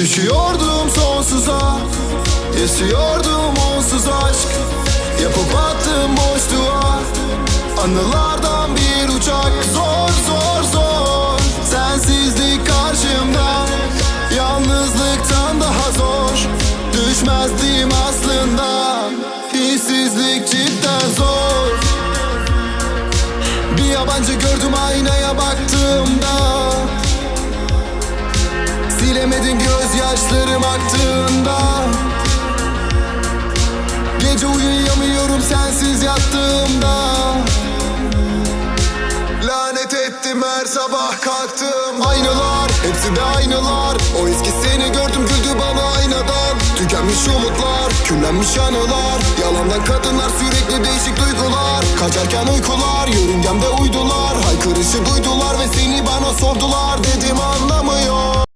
Düşüyordum sonsuza Yaşıyordum onsuz aşk. Yapıp attım boşluğa Anılardan bir uçak. Zor zor zor Sensizlik karşımda. Yalnızlıktan daha zor Düşmezdim aslında. Hissizlik cidden zor. Bir yabancı gördüm aynaya Silemedim gözyaşlarım aktığında. Gece uyuyamıyorum sensiz yattığımda. Lanet ettim her sabah kalktım. Aynalar, hepsi de aynalar. O eski seni gördüm güldü bana aynadan. Tükenmiş umutlar, küllenmiş anılar. Yalandan kadınlar sürekli değişik duygular. Kaçarken uykular, yörüngemde uydular. Haykırışı duydular ve seni bana sordular